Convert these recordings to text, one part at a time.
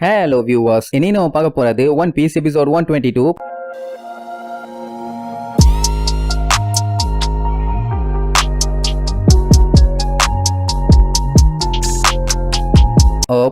Hello viewers இனி நம்ம பார்க்க போறது One Piece episode one twenty two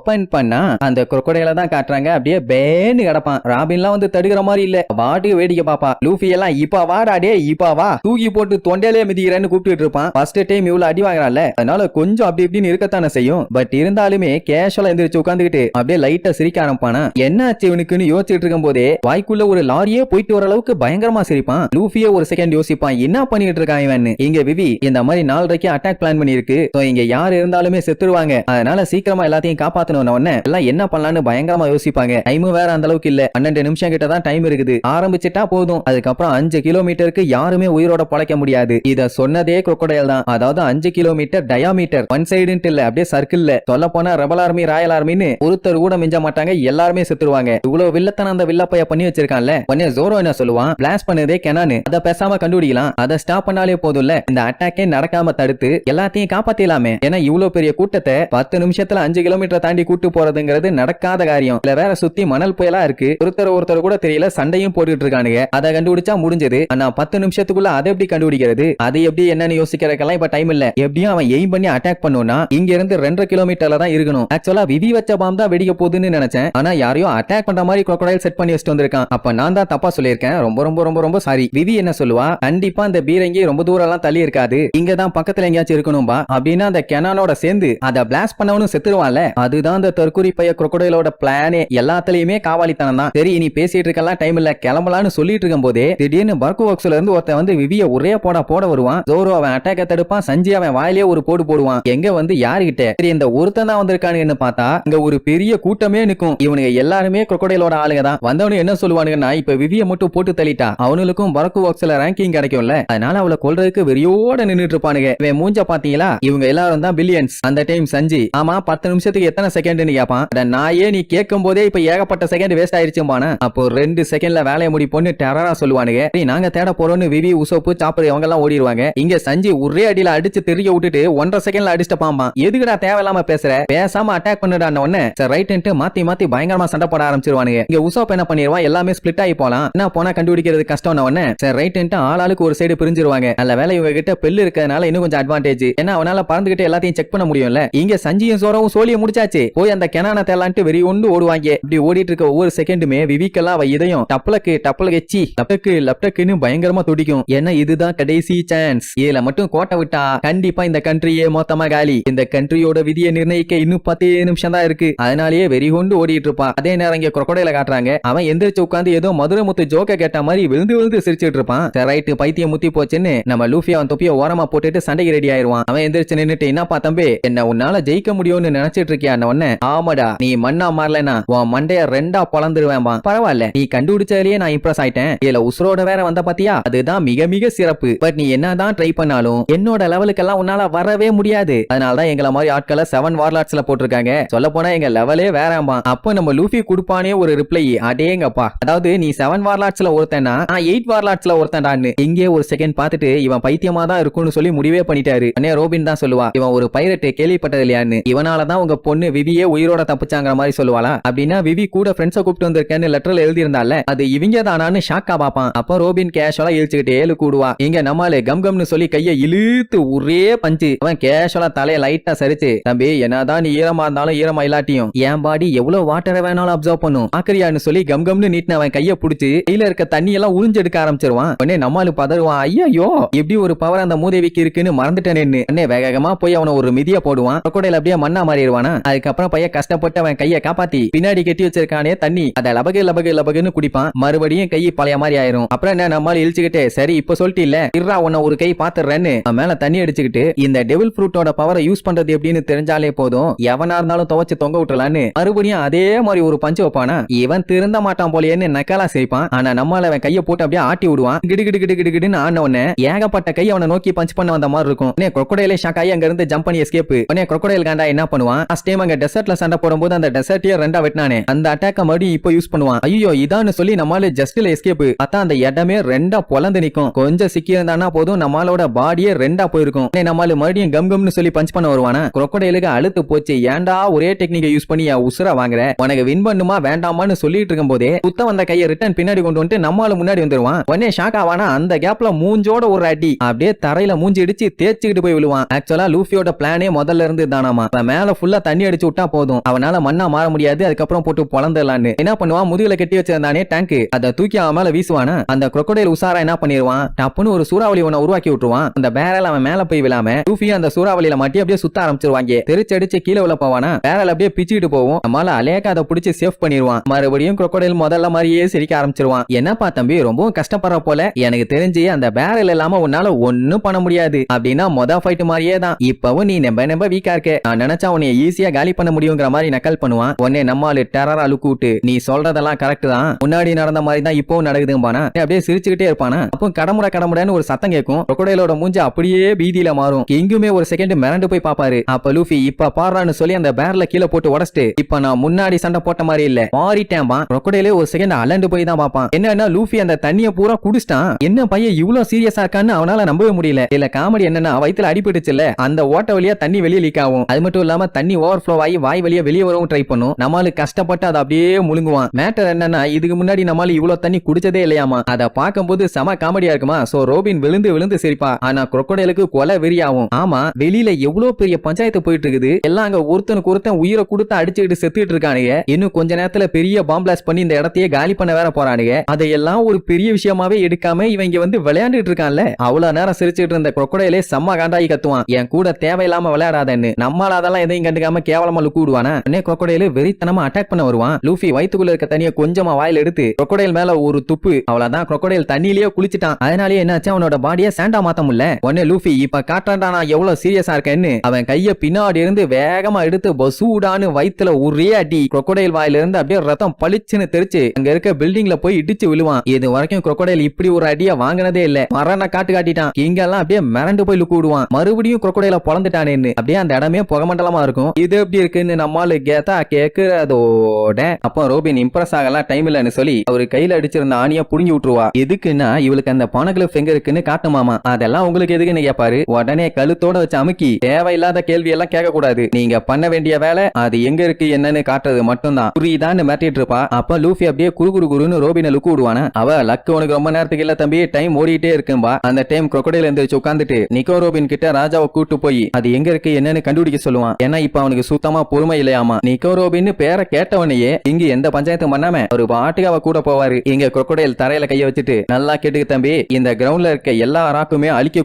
open பண்ணா அந்த crocodile தான் காட்டுறாங்க. அப்படியே பேன்னு கிடப்பான். ராபின்லாம் வந்து தடுக்கிற மாதிரி இல்ல. வாட்டுக்கு வேடிக்கை பாப்பா. லூஃபி எல்லாம் இப்ப வாடா டே இப்ப வா. தூக்கி போட்டு தொண்டையிலே மிதிக்கிறேன்னு கூப்பிட்டு இருப்பான். ஃபர்ஸ்ட் டைம் இவ்வளவு அடி வாங்குறான்ல. அதனால கொஞ்சம் அப்படி இப்படின்னு இருக்கத்தானே செய்யும். பட் இருந்தாலுமே கேஷுவலா எந்திரிச்சு உட்காந்துக்கிட்டு அப்படியே லைட்டா சிரிக்க ஆரம்பிப்பானா? என்ன ஆச்சு இவனுக்குன்னு யோசிச்சுட்டு இருக்கும் போதே வாய்க்குள்ள ஒரு லாரியே போயிட்டு வர அளவுக்கு பயங்கரமா சிரிப்பான். லூஃபியே ஒரு செகண்ட் யோசிப்பான். என்ன பண்ணிட்டு இருக்கான் இவன் இங்க விவி இந்த மாதிரி நாலரைக்கு அட்டாக் பிளான் பண்ணிருக்கு இங்க யார் இருந்தாலுமே செத்துருவாங்க. அதனால சீக்கிரமா எல்லாத்தையும் காப்பாத்தணும் உடனே எல்லாம் என்ன பண்ணலாம்னு பயங்கரமா யோசிப்பாங்க. டைம் வேற அந்த அளவுக்கு இல்ல. பன்னெண்டு நிமிஷம் கிட்ட தான் டைம் இருக்குது. ஆரம்பிச்சுட்டா போதும். அதுக்கப்புறம் அஞ்சு கிலோமீட்டருக்கு யாருமே உயிரோட பழைக்க முடியாது. இத சொன்னதே குரொக்கடையல் தான். அதாவது அஞ்சு கிலோமீட்டர் டயாமீட்டர் ஒன் சைடுன்ட்டு இல்ல. அப்படியே சர்க்கிள்ல சொல்ல போனா ரெபல் ஆர்மி ராயல் ஆர்மின்னு ஒருத்தர் கூட மிஞ்ச மாட்டாங்க. எல்லாருமே செத்துருவாங்க. இவ்வளவு வில்லத்தன அந்த வில்லப்பைய பண்ணி வச்சிருக்கான்ல. உடனே ஜோரோ என்ன சொல்லுவான்? பிளாஸ் பண்ணதே கெனானு அதை பேசாம கண்டுபிடிக்கலாம். அதை ஸ்டாப் பண்ணாலே போதும்ல. இந்த அட்டாக்கே நடக்காம தடுத்து எல்லாத்தையும் காப்பாத்திடலாமே. ஏன்னா இவ்வளவு பெரிய கூட்டத்தை பத்து நிமிஷத்துல அஞ்சு கிலோமீட்டர் தாண்டி கூட்டு போறதுங்கிறது நடக்காத காரியம். இல்ல வேற சுத்தி மணல் புயலா இருக்கு. ஒருத்தர் ஒருத்தர் கூட தெரியல சண்டையும் போட்டுட்டு இருக்கானுங்க. அதை கண்டுபிடிச்சா முடிஞ்சது. ஆனா பத்து நிமிஷத்துக்குள்ள அதை எப்படி கண்டுபிடிக்கிறது? அது எப்படி என்னன்னு யோசிக்கிறதுக்கெல்லாம் இப்ப டைம் இல்ல. எப்படியும் அவன் எய்ம் பண்ணி அட்டாக் பண்ணுனா இங்க இருந்து ரெண்டரை கிலோமீட்டர்ல தான் இருக்கணும். ஆக்சுவலா விதி வச்ச பாம் தான் வெடிக்க போகுதுன்னு நினைச்சேன். ஆனா யாரையோ அட்டாக் பண்ற மாதிரி குரோக்கடைல் செட் பண்ணி வச்சுட்டு வந்திருக்கான். அப்ப நான் தான் தப்பா சொல்லியிருக்கேன். ரொம்ப ரொம்ப ரொம்ப ரொம்ப சாரி விதி என்ன சொல்லுவா? கண்டிப்பா அந்த பீரங்கி ரொம்ப தூரம் எல்லாம் தள்ளி இருக்காது. இங்க தான் பக்கத்துல எங்கேயாச்சும் இருக்கணும்பா. அப்படின்னா அந்த கெனானோட சேர்ந்து அதை பிளாஸ்ட் பண்ணவனும் செத்துருவான்ல. அதுதான் அந்த தற்கொலை பைய குரொக்கடையிலோட பிளானே எல்லாத்துலயுமே காவாலித்தனம் தான். சரி இனி பேசிட்டு இருக்கலாம் டைம் இல்ல. கிளம்பலாம்னு சொல்லிட்டு இருக்கும் போதே திடீர்னு பர்க் ஒர்க்ஸ்ல இருந்து ஒருத்தன் வந்து விவிய ஒரே போட போட வருவான். ஜோரோ அவன் அட்டாக்க தடுப்பான். சஞ்சி அவன் வாயிலே ஒரு போடு போடுவான். எங்க வந்து யாருகிட்ட? சரி இந்த ஒருத்தன் தான் வந்திருக்கானுன்னு பார்த்தா இங்க ஒரு பெரிய கூட்டமே நிக்கும். இவனுங்க எல்லாருமே குரொக்கடையிலோட ஆளுங்க தான். வந்தவனு என்ன சொல்லுவானுங்கன்னா இப்ப விவிய மட்டும் போட்டு தள்ளிட்டா. அவனுக்கும் பர்க் ஒர்க்ஸ்ல ரேங்கிங் கிடைக்கும்ல. அதனால அவளை கொள்றதுக்கு வெறியோட நின்னுட்டு இருப்பானுங்க. இவன் மூஞ்ச பாத்தீங்களா இவங்க எல்லாரும் தான் பில்லியன்ஸ் அந்த டைம் சஞ்சி ஆமா பத்து நிமிஷத்துக்கு எத்தனை செகண்ட்னு கேப்பான். அட நாயே நீ கேட்கும் போதே இப்ப ஏகப்பட்ட செகண்ட் வேஸ்ட் ஆயிருச்சும்பான. அப்போ ரெண்டு செகண்ட்ல வேலையை முடிப்போன்னு டெரரா சொல்லுவானுங்க. சரி நாங்க தேட போறோம்னு விவி உசோப்பு சாப்பர் இவங்க எல்லாம் ஓடிடுவாங்க. இங்க சஞ்சி ஒரே அடியில அடிச்சு தெரிய விட்டுட்டு ஒன்றரை செகண்ட்ல அடிச்சுட்டு பாம்பான் எதுக்குடா தேவையில்லாம பேசுற? பேசாம அட்டாக் பண்ணுடான உடனே சரி ரைட்டு மாத்தி மாத்தி பயங்கரமா சண்டை போட ஆரம்பிச்சிருவானுங்க. இங்க உசோப் என்ன பண்ணிடுவான் எல்லாமே ஸ்பிளிட் ஆகி போலாம். என்ன போனா கண்டுபிடிக்கிறது கஷ்டம் உடனே. சரி ரைட்டு ஆளாளுக்கு ஒரு சைடு பிரிஞ்சிருவாங்க. நல்ல வேலை இவங்க கிட்ட பெல்லு இருக்கிறதுனால இன்னும் கொஞ்சம் அட்வான்டேஜ் ஏன்னா அவனால பறந்துகிட்டு எல்லாத்தையும் செக் பண்ண முடியும்ல. இங்க சஞ்சியும் சோரவும் சோழிய முடிச்சாச்சு. போய் அந்த கெனான தேலான்ட்டு வெறி ஒன்று ஓடுவாங்க. இப்படி ஓடிட்டு இருக்க ஒவ்வொரு செகண்டுமே விவிக்கெல்லாம் அவ இதயம் டப்பலக்கு டப்பல எச்சி லப்டக்கு லப்டக்குன்னு பயங்கரமா துடிக்கும். ஏன்னா இதுதான் கடைசி சான்ஸ் இதுல மட்டும் கோட்டை விட்டா கண்டிப்பா இந்த கண்ட்ரியே மொத்தமா காலி. இந்த கண்ட்ரியோட விதியை நிர்ணயிக்க இன்னும் பத்தே நிமிஷம் தான் இருக்கு. அதனாலேயே வெறி கொண்டு ஓடிட்டு இருப்பான் அதே நேரம் இங்க குரக்கடையில காட்டுறாங்க. அவன் எந்திரிச்சு உட்காந்து ஏதோ மதுரை முத்து ஜோக்க கேட்ட மாதிரி விழுந்து விழுந்து சிரிச்சிட்டு இருப்பான் சரி ரைட்டு பைத்தியம் முத்தி போச்சுன்னு நம்ம லூஃபி அவன் தொப்பிய ஓரமா போட்டுட்டு சண்டைக்கு ரெடி ஆயிருவான். அவன் எந்திரிச்சு நின்னுட்டு என்னப்பா தம்பி என்ன உன்னால ஜெயிக்க முடியும்னு நினைச்சிட்டு இருக்கியா? உடனே ஆமாடா நீ மண்ணா மாறலனா உன் மண்டைய ரெண்டா பொழந்துருவேன்பா. பரவாயில்ல நீ கண்டுபிடிச்சதுலயே நான் இம்ப்ரெஸ் ஆயிட்டேன். இதுல உசுரோட வேற வந்த பாத்தியா? அதுதான் மிக மிக சிறப்பு. பட் நீ என்னதான் ட்ரை பண்ணாலும் என்னோட லெவலுக்கெல்லாம் உன்னால வரவே முடியாது. அதனாலதான் எங்களை மாதிரி ஆட்களை செவன் வார்லாட்ஸ்ல போட்டிருக்காங்க. சொல்ல போனா எங்க லெவலே வேறாமா அப்போ நம்ம லூஃபி குடுப்பானே ஒரு ரிப்ளை அடேங்கப்பா. அதாவது நீ செவன் வார்லாட்ஸ்ல ஒருத்தனா நான் எயிட் வார்லாட்ஸ்ல ஒருத்தன்டான்னு இங்கே ஒரு செகண்ட் பார்த்துட்டு இவன் பைத்தியமா தான் இருக்கும்னு சொல்லி முடிவே பண்ணிட்டாரு. அண்ணே ரோபின் தான் சொல்லுவா. இவன் ஒரு பைரட் கேள்விப்பட்டது இல்லையான்னு இவனாலதான் உங்க பொண்ணு விவியே உயிரோட தப்பிச்சாங்கிற மாதிரி சொல்லுவாளா? அப்படின்னா விவி கூட ஃப்ரெண்ட்ஸை கூப்பிட்டு வந்திருக்கேன்னு லெட்டர்ல எழுதியிருந்தால அது இவங்க தானான்னு ஷாக்கா பாப்பான் அப்போ ரோபின் கேஷுவலா இழுச்சுக்கிட்டு ஏழு கூடுவா இங்க நம்மாலே கம் கம்னு சொல்லி கையை இழுத்து ஒரே பஞ்சு அவன் கேஷுவலா தலையை லைட்டா சரிச்சு தம்பி என்னதான் நீ ஈரமா இருந்தாலும் ஈரமா இல்லாட்டியும் என் பாடி எவ்வளவு வாட்டரை வேணாலும் அப்சர்வ் பண்ணும். ஆக்கரியான்னு சொல்லி கம் கம்னு நீட்டின அவன் கையை பிடிச்சி கையில இருக்க தண்ணி எல்லாம் உறிஞ்செடுக்க ஆரம்பிச்சிருவான். உடனே நம்மாலு பதறுவான். ஐயோ எப்படி ஒரு பவர் அந்த மூதேவிக்கு இருக்குன்னு மறந்துட்டேன்னு உடனே வேகமா போய் அவனை ஒரு மிதிய போடுவான். கொடையில அப்படியே மண்ணா மாறிடுவானா. அதுக்கப்புறம் பையன் கஷ்டப்பட்டு அவன் கையை காப்பாத்தி பின்னாடி கட்டி வச்சிருக்கானே தண்ணி. அதை லபகு லபகு லபகுன்னு குடிப்பான். மறுபடியும் கை பழைய மாதிரி ஆயிரும். அப்புறம் என்ன நம்மால இழிச்சுக்கிட்டு சரி இப்ப சொல்லிட்டு இல்ல இர்ரா உன்ன ஒரு கை பாத்துறேன்னு அவன் மேல தண்ணி அடிச்சுக்கிட்டு இந்த டெவில் ஃப்ரூட்டோட பவரை யூஸ் பண்றது எப்படின்னு தெரிஞ்சாலே போதும். எவனா இருந்தாலும் துவச்சு தொங்க விட்டுலான்னு மறுபடியும் அதே மாதிரி ஒரு பஞ்சு வைப்பானா? இவன் திருந்த மாட்டான் போலயேன்னு நக்கலா சிரிப்பான். ஆனா நம்மால அவன் கையை போட்டு அப்படியே ஆட்டி விடுவான். கிடு கிடு கிடு கிடு கிடுன்னு ஆன உடனே ஏகப்பட்ட கை அவனை நோக்கி பஞ்ச் பண்ண வந்த மாதிரி இருக்கும். உடனே crocodile ஷாக் ஆகி அங்க இருந்து ஜம்ப் பண்ணி எஸ்கேப் உடனே crocodile காண்டா என்ன பண்ணுவான்? லாஸ்ட் டைம் அங்க டெசர்ட்ல சண்டை போடும்போது அந்த டெசர்ட்டையே ரெண்டா வெட்டினானே. அந்த அட்டாக்க மறுபடியும் இப்போ யூஸ் பண்ணுவான். ஐயோ இதான்னு சொல்லி நம்மளால ஜஸ்ட்ல எஸ்கேப் பார்த்தா அந்த இடமே ரெண்டா பொலந்து நிக்கும். கொஞ்சம் சிக்கி இருந்தானா போதும் நம்மளோட பாடியே ரெண்டா போயிருக்கும். நம்மளால மறுபடியும் கம் கம்னு சொல்லி பஞ்ச் பண்ண வருவானா? குரொக்கடையிலுக்கு அழுத்து போச்சு. ஏன்டா ஒரே டெக்னிக்கை யூஸ் பண்ணி என் உசுர வாங்குற? உனக்கு வின் பண்ணுமா வேண்டாமான்னு சொல்லிட்டு இருக்கும் போதே சுத்த வந்த கையை ரிட்டர்ன் பின்னாடி கொண்டு வந்துட்டு நம்மளால முன்னாடி வந்துருவான். உடனே ஷாக் ஆவானா? அந்த கேப்ல மூஞ்சோட ஒரு அடி. அப்படியே தரையில மூஞ்சி இடிச்சு தேய்ச்சிக்கிட்டு போய் விழுவான். ஆக்சுவலா லூஃபியோட பிளானே முதல்ல இருந்து தானாமா. மேல ஃபுல்லா தண்ணி அடிச்சு விட்டா போதும். அவனால மண்ணா மாற முடியாது அதுக்கப்புறம் போட்டு பொழந்துடலான்னு. என்ன பண்ணுவான்? முதுகுல கட்டி வச்சிருந்தானே டேங்க் அதை தூக்கி அவன் மேல வீசுவானா? அந்த குரொக்கடையில் உசாரா என்ன பண்ணிடுவான் டப்புன்னு ஒரு சூறாவளி ஒன்ன உருவாக்கி விட்டுருவான். அந்த பேரல் அவன் மேல போய் விழாம லூஃபி அந்த சூறாவளியில மாட்டி அப்படியே சுத்த ஆரம்பிச்சிருவாங்க. தெரிச்சடிச்சு கீழே உள்ள போவானா? பேரல் அப்படியே பிச்சுக்கிட்டு போவோம். நம்மளால அலேக்க அதை பிடிச்சி சேஃப் பண்ணிடுவான் மறுபடியும் குரொக்கடையில் முதல்ல மாதிரியே சிரிக்க ஆரம்பிச்சிருவான். என்னப்பா தம்பி ரொம்பவும் கஷ்டப்படுற போல. எனக்கு தெரிஞ்சு அந்த பேரல் இல்லாம உன்னால ஒன்னும் பண்ண முடியாது. அப்படின்னா மொத ஃபைட் மாதிரியே தான். இப்பவும் நீ நம்ப நம்ப வீக்கா இருக்க. நான் நினைச்சா உன்னை ஈஸியா காலி பண்ண முடியுங்கிற மாதிரி நக்கல் பண்ணுவான். உடனே நம்மாலு டெரரா லுக்கு விட்டு நீ சொல்றதெல்லாம் கரெக்ட் தான். முன்னாடி நடந்த மாதிரி தான் இப்பவும் நடக்குதும்பானா? அப்படியே சிரிச்சுக்கிட்டே இருப்பானா. அப்போ கடமுறை கடமுறைன்னு ஒரு சத்தம் கேட்கும். crocodile-ஓட மூஞ்சி அப்படியே பீதியில மாறும். எங்குமே ஒரு செகண்ட் மிரண்டு போய் பாப்பாரு அப்ப லூஃபி இப்ப பாடுறான்னு சொல்லி அந்த பேர்ல கீழே போட்டு உடச்சிட்டு இப்ப நான் முன்னாடி சண்டை போட்ட மாதிரி இல்ல. மாறிட்டேன்பா. crocodile ஒரு செகண்ட் அலண்டு போய் தான் பாப்பான் என்னன்னா லூஃபி அந்த தண்ணிய பூரா குடிச்சிட்டான். என்ன பையன் இவ்வளவு சீரியஸா இருக்கான்னு அவனால நம்பவே முடியல. இல்ல காமெடி என்னன்னா வயித்துல அடிபட்டுச்சுல அந்த ஓட்ட வழியா தண்ணி வெளியே லீக் ஆகும். அது மட்டும் இல்லாம தண்ணி ஓவர் ஃப்ளோ ஆகி வாய் வழியா வெளியே வரவும் ட்ரை பண்ணும். நம்மளுக்கு கஷ்டப்பட்டு அதை அப்படியே முழுங்குவான். மேட்டர் என்னன்னா இதுக்கு முன்னாடி நம்மளால இவ்வளவு தண்ணி குடிச்சதே இல்லையாமா? அதை பார்க்கும்போது செம காமெடியா இருக்குமா? சோ ரோபின் விழுந்து விழுந்து சிரிப்பா. ஆனா crocodile-க்கு கொலை வெறியாகும். ஆமா வெளியில எவ்வளவு பெரிய பஞ்சாயத்து போயிட்டு இருக்குது எல்லாம் அங்க ஒருத்தனுக்கு ஒருத்தன் உயிரை கொடுத்து அடிச்சுக்கிட்டு செத்துட்டு இருக்கானுங்க. இன்னும் கொஞ்ச நேரத்துல பெரிய பாம்பிளாஸ் பண்ணி இந்த இடத்தையே காலி பண்ண வேற போறானுங்க. அதையெல்லாம் ஒரு பெரிய விஷயமாவே எடுக்காம இவங்க வந்து விளையாண்டுட்டு இருக்கான்ல. அவ்வளவு நேரம் சிரிச்சுட்டு இருந்த குரொக்கடையிலே செம்ம காண்டாயி கத்துவான். என் கூட தேவையில்லாம விளையாடாதன்னு. நம்மளால அதெல்லாம் எதையும் கண்டுக்காம கேவலமா லுக்கு விடுவானா. உடனே கொக்கடையில வெறித்தனமா அட்டாக் பண்ண வருவான். லூஃபி வயிற்றுக்குள்ள இருக்க தண்ணியை கொஞ்சமா வாயில எடுத்து கொக்கடையில் மேல ஒரு துப்பு. அவ்வளவுதான் கொக்கடையில் தண்ணியிலேயே குளிச்சிட்டான். அதனாலேயே என்னாச்சு? அவனோட பாடியை சாண்டா மாத்த முடியல. உடனே லூஃபி இப்ப காட்டான்டா நான் எவ்வளவு சீரியஸா இருக்கேன்னு. அவன் கைய பின்னாடி இருந்து வேகமா எடுத்து பசூடான்னு வயித்துல ஒரே அடி. கொக்கடையில் வாயில இருந்து அப்படியே ரத்தம் பளிச்சுன்னு தெரிச்சு அங்க இருக்க பில்டிங்ல போய் இடிச்சு விழுவான். இது வரைக்கும் crocodile இப்படி ஒரு அடிய வாங்கினதே இல்ல. மரண காட்டு காட்டிட்டான். இங்கெல்லாம் அப்படியே மிரண்டு போய் லுக்கு விடுவான். மறுபடியும் crocodile பொழந்துட்டானேன்னு. அப்படியே அந்த இடமே புகமண்டலமா இருக்கும். இது எப்படி இருக்குன்னு நம்மால கேத்தா கேக்குறதோட. அப்போ ரோபின் இம்ப்ரெஸ் ஆகலாம் டைம் இல்லைன்னு சொல்லி அவரு கையில அடிச்சிருந்த ஆணியா புடுங்கி விட்டுருவா. எதுக்குன்னா இவளுக்கு அந்த பானகிளப் எங்க இருக்குன்னு காட்டுமாமா அதெல்லாம் உங்களுக்கு எதுக்குன்னு கேட்பாரு உடனே கழுத்தோட வச்சு அமுக்கி தேவையில்லாத கேள்வி எல்லாம் கேட்க கூடாது நீங்க பண்ண வேண்டிய வேலை அது எங்க இருக்கு என்னன்னு காட்டுறது மட்டும்தான். புரியுதான்னு மிரட்டிட்டு இருப்பா. அப்ப லூஃபி அப்படியே குறு குறு குருன்னு ரோபினை லுக்கு விடுவானா. அவ லக்கு உனக்கு ரொம்ப நேரத்துக்கு இல்ல தம்பி. டைம் ஓடிட்டே இருக்கும்பா அந்த டைம் குரொக்கடையில எந்திரிச்சு உட்காந்துட்டு நிக்கோ ரோபின் கிட்ட ராஜாவை கூட்டு போய் அது எங்க இருக்கு என்னன்னு கண்டுபிடிக்க சொல்லுவான். ஏன்னா இப்ப அவனுக்கு சுத்தமா பொறுமை இல்லையாமா நிக்கோ ரோபின்னு பேரை கேட்டவனையே இங்க எந்த பஞ்சாயத்தும் பண்ணாம ஒரு பாட்டுக்கு அவ கூட போவாரு. இங்க குரக்கடையில் தரையில கைய வச்சுட்டு நல்லா கேட்டுக்கு தம்பி இந்த கிரவுண்ட்ல இருக்க எல்லா ராக்குமே அழிக்க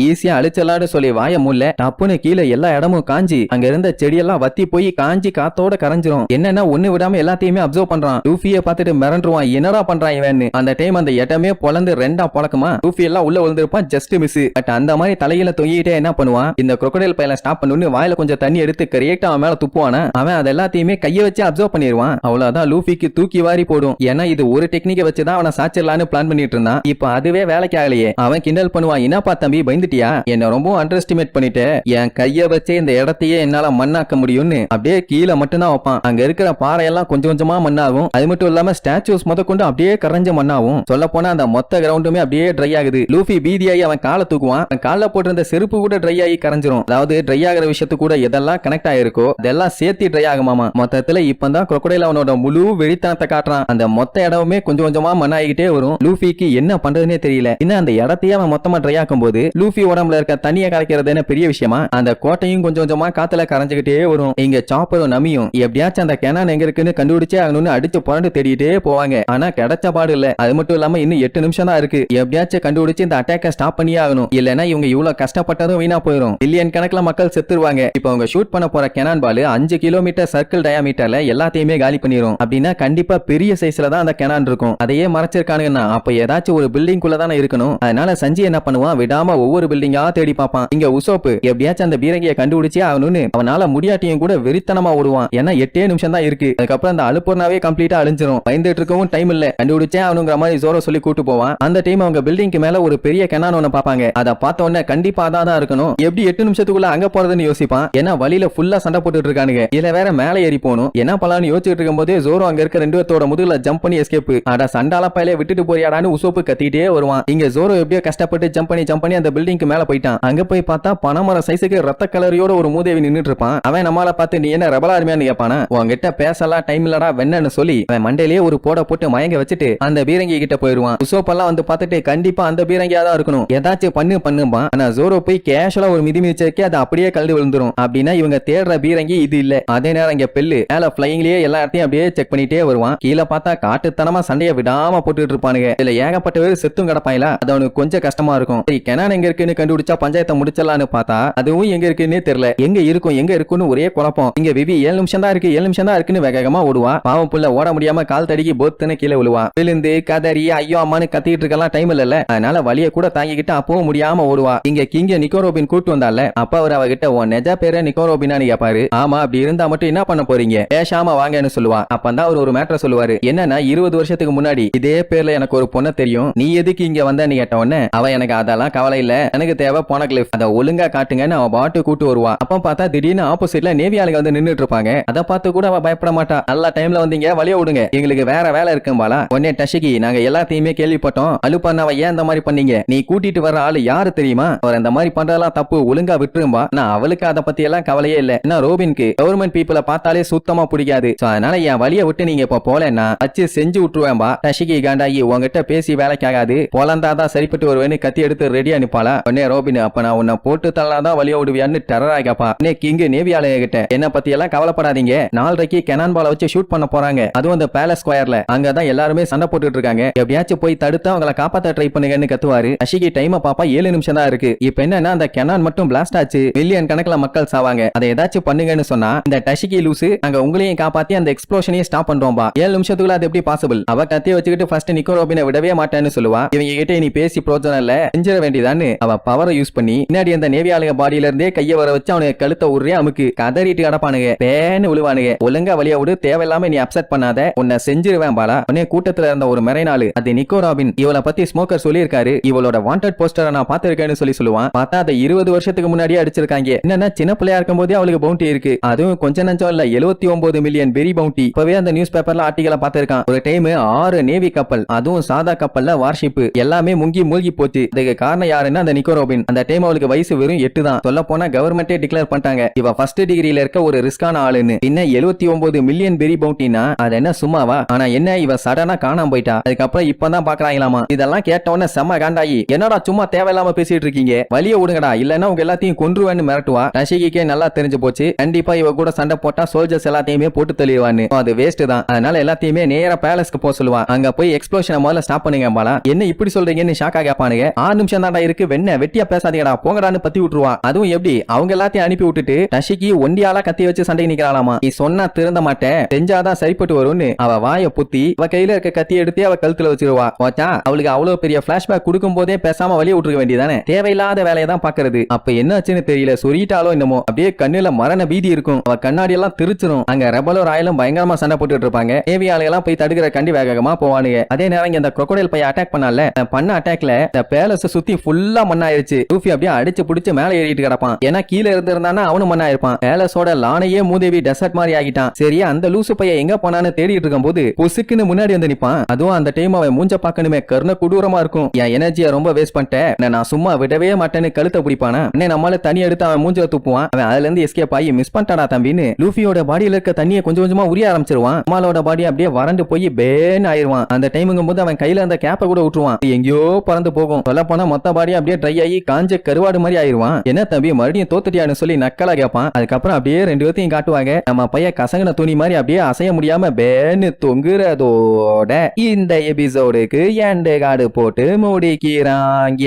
ஈஸியா அழிச்சலான்னு சொல்லி வாய முல்ல டப்புன்னு கீழே எல்லா இடமும் காஞ்சி அங்க இருந்த செடியெல்லாம் வத்தி போய் காஞ்சி காத்தோட கரைஞ்சிரும். என்னன்னா ஒண்ணு விடாம எல்லாத்தையுமே அப்சர்வ் பண்றான். லூஃபிய பார்த்துட்டு மிரண்டுருவான். என்னடா பண்றான் இவன்னு? அந்த டைம் அந்த இடமே பொழந்து ரெண்டா பழக்கமா? லூஃபி எல்லாம் உள்ள விழுந்திருப்பான் ஜஸ்ட் மிஸ் பட் அந்த மாதிரி தலையில தொங்கிட்டே என்ன பண்ணுவான்? இந்த குரக்கடையில் பையல ஸ்டாப் பண்ணுன்னு வாயில கொஞ்சம் தண்ணி எடுத்து கரெக்டா அவன் மேல துப்புவானா? அவன் அது எல்லாத்தையுமே கையை வச்சு அப்சர்வ் பண்ணிடுவான் அவ்வளவுதான் லூஃபிக்கு தூக்கி வாரி போடும். ஏன்னா இது ஒரு டெக்னிக்கை வச்சுதான் அவனை சாச்சிடலான்னு பிளான் பண்ணிட்டு இருந்தான். இப்ப அதுவே வேலைக்கு ஆகலையே. அவன் கிண்டல் பண்ணுவான். என்னப்பா தம்பி பயந்துட்டியா? என்ன ரொம்ப அண்டர் எஸ்டிமேட் பண்ணிட்டு. என் கையை வச்சே இந்த இடத்தையே என்னால மண்ணாக்க முடியும்னு. அப்படியே கீழே மட்டும்தான் வைப்பான். அங்க இருக்கிற பாறையெல்லாம் கொஞ்சம் கொஞ்சமா மண்ணாகும். அது மட்டும் இல்லாம ஸ்டாச்சூஸ் முத கொண்டு அப்படியே கரைஞ்ச மண்ணாகும். சொல்ல போனா அந்த மொத்த கிரவுண்டுமே அப்படியே ட்ரை ஆகுது. லூஃபி பீதியாகி அவன் காலை தூக்குவான். அவன் காலில் போட்டிருந்த செருப்பு கூட ட்ரை ஆகி கரைஞ்சிரும். அதாவது ட்ரை ஆகிற விஷயத்து கூட எதெல்லாம் கனெக்ட் ஆயிருக்கோ அதெல்லாம் சேர்த்து ட்ரை ஆகுமாமா மொத்தத்துல இப்பதான் crocodile அவனோட முழு வெறித்தனத்தை காட்டுறான். அந்த மொத்த இடமுமே கொஞ்சம் கொஞ்சமா மண்ணாகிட்டே வரும். லூஃபிக்கு என்ன பண்றதுனே தெரியல. இன்னும் அந்த இடத்தையே அவன் மொத்தமா ட்ரை ஆக்கும் போது லூஃபி உடம்புல இருக்க தண்ணியை கரைக்கிறது பெரிய விஷயமா அந்த கோட்டையும் கொஞ்சம் கொஞ்சமா காத்துல கரைஞ்சுக்கிட்டே வரும். இங்க சாப்பரும் நமியும். எப்படியாச்சும் அந்த கிணறு எங்க இருக்குன்னு கண்டுபிடிச்சே ஆகணும்னு அடிச்சு புரண்டு தேடிட்டே போவாங்க. ஆனா கிடைச்ச பாடு இல்ல. அது மட்டும் இல்லாம இன்னும் எட்டு நிமிஷம் தான் இருக்கு. எப்படியாச்சும் கண்டுபிடிச்சு இந்த அட்டாக்க ஸ்டாப் பண்ணியே ஆகணும். இல்லனா இவங்க இவ்வளவு கஷ்டப்பட்டதும் வீணா போயிடும் பில்லியன் கணக்குல மக்கள் செத்துருவாங்க. இப்ப அவங்க ஷூட் பண்ண போற கெனான் பால் அஞ்சு கிலோமீட்டர் சர்க்கிள் டயாமீட்டர்ல எல்லாத்தையுமே காலி பண்ணிரும். அப்படின்னா கண்டிப்பா பெரிய சைஸ்ல தான் அந்த கெனான் இருக்கும். அதையே மறைச்சிருக்கானுங்கன்னா அப்ப ஏதாச்சும் ஒரு பில்டிங் குள்ள தானே இருக்கணும். அதனால சஞ்சி என்ன பண்ணுவான்? விடாம ஒவ்வொரு பில்டிங்கா தேடி பார்ப்பான். இங்க உசோப்பு எப்படியாச்சும் அந்த பீரங்கியை கண்டுபிடிச்சே ஆகணும்னு அவனால முடியாட்டியும் கூட வெறித்தனமா ஓடுவான். ஏன்னா எட்டே நிமிஷம் தான் இருக்கு. அதுக்கப்புறம் அந்த அலுப்பூர்னாவே கம்ப்ளீட்டா அழிஞ்சிரும். பயந்துட்டு இருக்கவும் டைம் இல்ல. கண்டுபிடிச்சே அவனுங்கிற மாதிரி ஜோரோ சொல்லி கூட்டு போவான். அந்த டைம் அவங்க பில்டிங்க்கு மேல ஒரு பெரிய கெனான் ஒன்னு பாப்பாங்க அதை பார்த்த உடனே கண்டிப்பா தான் இருக்கணும். எப்படி எட்டு நிமிஷத்துக்குள்ள அங்க போறதுன்னு யோசிப்பான். ஏன்னா வழியில ஃபுல்லா சண்டை போட்டுட்டு இருக்கானுங்க. இதுல வேற மேல ஏறி போகணும். என்ன பண்ணலாம்னு யோசிச்சுட்டு இருக்கும்போது ஜோரோ அங்க இருக்க ரெண்டு பேர்த்தோட முதுகுல ஜம்ப் பண்ணி எஸ்கேப் அட சண்டால பயில விட்டுட்டு போறியாடான்னு உசோப்பு கத்திட்டே வருவான். இங்க ஜோரோ எப்படியோ கஷ்டப்பட்டு ஜம்ப் பண்ணி ஜம்ப் பண்ணி அந்த பில்டிங்க்கு மேல போயிட்டான். அங்க போய் பார்த்தா பணமர சைஸுக்கு ரத்த கலரியோட ஒரு மூதேவி நின்னுட்டு இருப்பான். அவன் நம்மால பார்த்து நீ என்ன ரபலா அருமையான்னு கேட்பானா உன்கிட்ட பேசலாம் டைம் இல்லடா வெண்ணன்னு சொல்லி. அவன் மண்டையிலேயே ஒரு போட போட்டு மயங்க வச்சுட்டு அந்த பீரங்கி கிட்ட போயிருவான். உசோப்பெல்லாம் வந்து பார்த்துட்டு கண்டிப்பா அந்த பீரங்கியா தான் இருக்கணும். ஏதாச்சும் பண்ணு பண்ணுப்பான் ஆனா ஜோரோ போய் கேஷுவலா ஒரு மிதி மிதிச்சதுக்கே அது அப்படியே கழுது விழுந்துரும். அப்படின்னா இவங்க தேடுற பீரங்கி இது இல்ல. அதே நேரம் இங்க பெல்லு. மேல பிளைங்லயே எல்லா இடத்தையும் அப்படியே செக் பண்ணிட்டே வருவான். கீழே பார்த்தா காட்டுத்தனமா சண்டைய விடாம போட்டுட்டு இருப்பானுங்க. இதுல ஏகப்பட்ட பேர் செத்தும் கிடப்பாங்களா அது அவனுக்கு கொஞ்சம் கஷ்டமா இருக்கும். சரி கெனான் எங்க இருக்குன்னு கண்டுபிடிச்சா பஞ்சாயத்தை முடிச்சிடலான்னு பார்த்தா அதுவும் எங்க இருக்குன்னே தெரியல. எங்க இருக்கும் எங்க இருக்குன்னு ஒரே குழப்பம். இங்க விவி ஏழு நிமிஷம் தான் இருக்கு ஏழு நிமிஷம் தான் இருக்குன்னு வேகமா ஓடுவா. பாவம் புள்ள ஓட முடியாம கால் தடிக்கி போத்துன்னு கீழே விழுவா. விழுந்து கதறி ஐயோ அம்மான்னு கத்திட்டு இருக்கலாம் டைம் இல்ல. அதனால வழிய கூட தாங்கிக்கிட்டு அப்பவும் முடியாம ஓடுவா. இங்க கிங்க நிக்கோரோபின் கூட்டு வந்தால அப்ப அவர் அவகிட்ட உன் நெஜ பேர நிக்கோரோபினான்னு கேப்பாரு. ஆமா அப்படி இருந்தா மட்டும் என்ன பண்ண போறீங்க? பேசாம வாங்கன்னு சொல்லுவா. அப்பந்தான் அவர் ஒரு மேட்டர் சொல்லுவாரு. என்னன்னா இருபது வருஷத்துக்கு முன்னாடி இதே பேர்ல எனக்கு ஒரு பொண்ணு தெரியும். நீ எதுக்கு இங்க வந்தன்னு கேட்ட உடனே அவ எனக்கு அதெல்லாம் கவலை இல்ல. எனக்கு தேவை போன கிளிஃப் அதை ஒழுங்கா காட்டுங்கன்னு அவ பாட்டு கூட்டு வருவா. அப்ப பார்த்தா திடீர்னு ஆப்போசிட்ல நேவி ஆளுங்க வந்து நின்னுட்டு இருப்பாங்க. அதை பார்த்து கூட அவ பயப்பட மாட்டான் எல்லா டைம்ல வந்தீங்க வழிய விடுங்க. எங்களுக்கு வேற வேலை இருக்கும்பாலா உடனே டஷிகி நாங்க எல்லாத்தையுமே கேள்விப்பட்டோம். அலுப்பானாவை ஏன் இந்த மாதிரி பண்ணீங்க? நீ கூட்டிட்டு வர ஆளு யாரு தெரியுமா? அவர் இந்த மாதிரி பண்றதெல்லாம் தப்பு ஒழுங்கா விட்டுரும்பா. நான் அவளுக்கு அதை பத்தி எல்லாம் கவலையே இல்ல. ஏன்னா ரோபின்க்கு கவர்மெண்ட் பீப்புள பார்த்தாலே சுத்தமா பிடிக்காது. அதனால என் வழிய விட்டு நீங்க இப்ப போலன்னா வச்சு செஞ்சு விட்டுருவேன்பா. டஷிகி காண்டாயி உங்ககிட்ட பேசி வேலைக்காகாது. பொலந்தாதான் சரிப்பட்டு வருவேன்னு கத்தி எடுத்து ரெடி அனுப்பாளா உடனே ரோபின் அப்ப நான் உன்னை போட்டு தள்ளாதான் வழிய விடுவியான்னு டெரரா கேப்பா. உடனே கிங்கு நேவியாலய கிட்ட என்ன பத்தி எல்லாம் கவலைப்படாதீங்க. நாலரைக்கு கெனான் பால வச்சு ஷூட் பண்ண போறாங்க. அதுவும் அந்த பேலஸ் ஸ்கொயர்ல அங்கதான் எல்லாருமே சண்டை போட்டுட்டு இருக்காங்க. எப்படியாச்சும் போய் தடுத்து அவங்கள காப்பாத்த ட்ரை பண்ணுங்கன்னு கத்துவாரு. அஷிகி டைம் பாப்பா ஏழு நிமிஷம் தான் இருக்கு. இப்ப என்னன்னா அந்த கெனான் மட்டும் பிளாஸ்ட் ஆச்சு. மில்லியன் கணக்குல மக்கள் சாவாங்க. அதை ஏதாச்சும் பண்ணுங்கன்னு சொன்னா இந்த டஷிகி லூசு அங்க உங்களையும் காப்பாத்தி அந்த எக்ஸ்ப்ளோஷனையும் ஸ்டாப் பண்றோம்பா. ஏழு நிமிஷத்துக்குள்ள அது எப்படி பாசிபிள் அவ கத்திய வச்சுக்கிட்டு ஃபர்ஸ்ட் நிக்கோரோபினை விடவே மாட்டேன்னு சொல்லுவா. இவங்க கிட்ட நீ பேசி பிரோஜனம் இல்ல செஞ்சிட வேண்டியதான்னு அவ பவரை யூஸ் பண்ணி பின்னாடி அந்த நேவி ஆளுங்க பாடியில இருந்தே கைய வர வச்சு அவனுக்கு கழுத்தை உருறே அமுக்கு கதறிட்டு கிடப்பானுங்க பேன்னு விழுவானுங்க. ஒழுங்கா வழியா விடு தேவையில்லாம நீ அப்செட் பண்ணாத உன்னை செஞ்சிருவேன் பாலா. உன்னே கூட்டத்துல இருந்த ஒரு மறைநாள் அது நிக்கோ ராபின் இவளை பத்தி ஸ்மோக்கர் சொல்லியிருக்காரு இவளோட வாண்டட் போஸ்டரை நான் பாத்திருக்கேன்னு சொல்லி சொல்லுவான். பார்த்தா அதை இருபது வருஷத்துக்கு முன்னாடியே அடிச்சிருக்காங்க. என்னன்னா சின்ன பிள்ளையா இருக்கும் போதே அவளுக்கு பவுண்டி இருக்கு. அதுவும் கொஞ்சம் நஞ்சம் இல்ல எழுபத்தி ஒன்பது மில்லியன் பெரி பவுண்டி இப்பவே அந்த நியூஸ் பேப்பர்ல ஆர்டிகலா பாத்திருக்கான் ஒரு டைம் ஆறு நேவி கப்பல் அதுவும் சாதா கப்பல்ல வார்ஷிப் எல்லாமே முங்கி மூழ்கி போச்சு. இதுக்கு காரணம் யாருன்னா அந்த நிக்கோ ரோபின். அந்த டைம் அவளுக்கு வயசு வெறும் எட்டு தான். சொல்ல போனா கவர்மெண்டே டிக்ளேர் பண்ணிட்டாங்க. இவ ஃபர்ஸ்ட் டிகிரியில இருக்க ஒரு ரிஸ்கான ஆளுன்னு. பின்ன எழுபத்தி ஒன்பது மில்லியன் பெரி பவுண்டினா அது என்ன சும்மாவா? ஆனா என்ன இவ சடனா காணாம போயிட்டா? அதுக்கப்புறம் இப்பதான் பாக்குறாங்களாமா இதெல்லாம் கேட்ட உடனே செம்ம காண்டாயி. என்னடா சும்மா தேவையில்லாம பேசிட்டு இருக்கீங்க? வழிய விடுங்கடா. இல்லன்னா உங்க எல்லாத்தையும் கொன்றுவேன்னு மிரட்டுவா. ரஷிகிக்கே நல்லா தெரிஞ்சு போச்சு. கண்டிப்பா இவ கூட சண்டை போட்டா சோல்ஜர்ஸ் எல்லாத்தையுமே போட்டு தெளிவான்னு. அது வேஸ்ட் தான். அதனால எல்லாத்தையுமே நேரா பேலஸ்க்கு போக சொல்லுவான் அங்க போய் எக்ஸ்ப்ளோஷனை முதல்ல ஸ்டாப் பண்ணுங்க பாலா. என்ன இப்படி சொல்றீங்கன்னு ஷாக்கா கேட்பானுங்க ஆறு நிமிஷம் தான்டா இருக்கு. வெண்ண வெட்டியா பேசாதீங்கடா. போங்கடான்னு பத்தி விட்டுருவான் அதுவும் எப்படி? அவங்க எல்லாத்தையும் அனுப்பி விட்டுட்டு ரஷிக்கு ஒண்டியாலா கத்தி வச்சு சண்டை நிக்கிறாளாமா? நீ சொன்னா திருந்த மாட்டேன். செஞ்சாதான் சரிப்பட்டு வரும்னு. அவ வாயை புத்தி அவ கையில இருக்க கத்தி எடுத்து அவ கழுத்துல வச்சிருவா. வாச்சா அவளுக்கு அவ்வளவு பெரிய பிளாஷ்பேக் கொடுக்கும் போதே பேசாம வழிய விட்டுருக்க வேண்டியதானே தேவையில்லாத வேலையை தான் பாக்குறது. அப்ப என்ன ஆச்சுன்னு தெரியல. சொல்லிட்டாலோ என்னமோ. அப்படியே கண்ணுல மரண பீதி இருக்கும். அவ கண்ணாடி எல்லாம் திருச்சிரும். அங்க ரெபலோ ராயலும் பயங்கரமா சண்டை போட்டுட்டு இருப்பாங்க நேவி ஆலையெல்லாம் போய் தடுக்கிற கண்டி வேகமா போவானுங்க. அதே நேரம் இங்க இந்த crocodile போய் அட்டாக் பண்ணால பண்ண அட்டாக்ல இந்த பேலஸ் சுத்தி ஃபுல்லா மண்ணாயிருச்சு. ரூஃபி அப்படியே அடிச்சு புடிச்சு மேல ஏறிட்டு கிடப்பான். ஏன்னா கீழே இருந்திருந்தானா அவனும் மண்ணாயிருப்பான். பேலஸோட லானையே மூதேவி டெசர்ட் மாதிரி ஆகிட்டான். சரியா அந்த லூசு பைய எங்க போனான்னு தேடிட்டு இருக்கும் போது பொசுக்குன்னு முன்னாடி வந்து நிப்பான். அதுவும் அந்த டைம் அவன் மூஞ்ச பார்க்கணுமே. கருண கொடூரமா இருக்கும். என் எனர்ஜியை ரொம்ப வேஸ்ட் பண்ணிட்டேன் நான் சும்மா விடவே மாட்டேன்னு கழுத்தை பிடிப்பானா? அண்ணே நம்மளால தனி எடுத்து அவன் மூஞ்ச துப்புவான். அவன் அதுல இருந்து எஸ்கேப் ஆகி மிஸ் பண்ணிட்டாடா தம்பின்னு லூஃபியோட பாடியில இருக்க தண்ணியை கொஞ்சம் கொஞ்சமா உரிய ஆரம்பிச்சிருவான். அம்மாலோட பாடி அப்படியே வறண்டு போய் பேன் ஆயிருவான். அந்த டைமுங்கும் போது அவன் கையில அந்த கேப்பை கூட விட்டுருவான். எங்கேயோ பறந்து போகும். சொல்ல போனா மொத்த பாடி அப்படியே ட்ரை ஆகி காஞ்ச கருவாடு மாதிரி ஆயிருவான். என்ன தம்பி மறுபடியும் தோத்துட்டியான்னு சொல்லி நக்கலா கேட்பான் அதுக்கப்புறம் அப்படியே ரெண்டு பேர்த்தையும் காட்டுவாங்க. நம்ம பையன் கசங்கின துணி மாதிரி அப்படியே அசைய முடியாம பேன்னு தொங்குறதோட இந்த எபிசோடுக்கு எண்டு காடு போட்டு முடிக்கிறாங்க.